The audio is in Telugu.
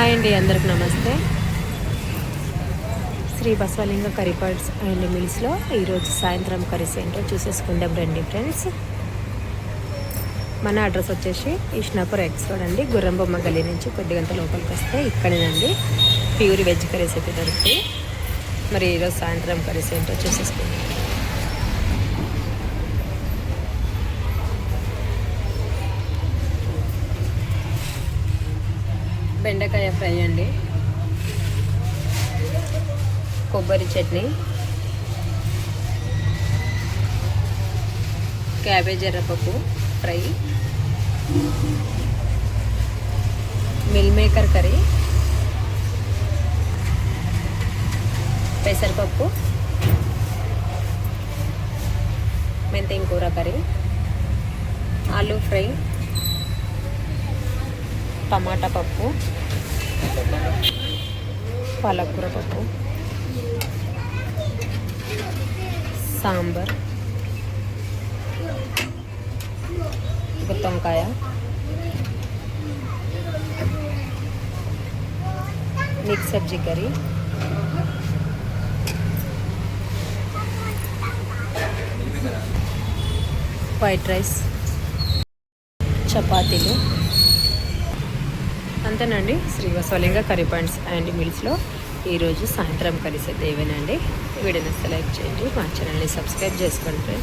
హాయ్ అండి అందరికి నమస్తే. Sri Basavalinga curry points and మిల్స్లో ఈరోజు సాయంత్రం కర్రీస్ ఏంటో చూసేసుకుందాం రండి ఫ్రెండ్స్. మన అడ్రస్ వచ్చేసి ఇష్నాపూర్ ఎక్స్ రోడ్ అండి గుర్రంబొమ్మ గల్లీ నుంచి కొద్ది గంట లోపలికి వస్తే ఇక్కడేనండి ప్యూర్ వెజ్ కర్రీస్ అయితే దొరుకుతాయి. మరి ఈరోజు సాయంత్రం కర్రీస్ ఏంటో చూసేసుకుందాం. బెండకాయ ఫ్రై అండి. కొబ్బరి చట్నీ. క్యాబేజ్ ఎర్రపప్పు ఫ్రై. Meal maker curry. పెసరపప్పు. మెంతెం కూర కర్రీ. ఆలూ ఫ్రై. టమాటా పప్పు పాలకూర పప్పు sambar గుత్తొంకాయ mix sabzi curry white rice చపాతీలు. అంతేనండి. శ్రీ కర్రీ పాయింట్స్ అండ్ మిల్స్లో ఈరోజు సాయంత్రం కలిసేది ఏవేనండి వీడియోని లైక్ చేయండి. మా ఛానల్ని సబ్స్క్రైబ్ చేసుకోండి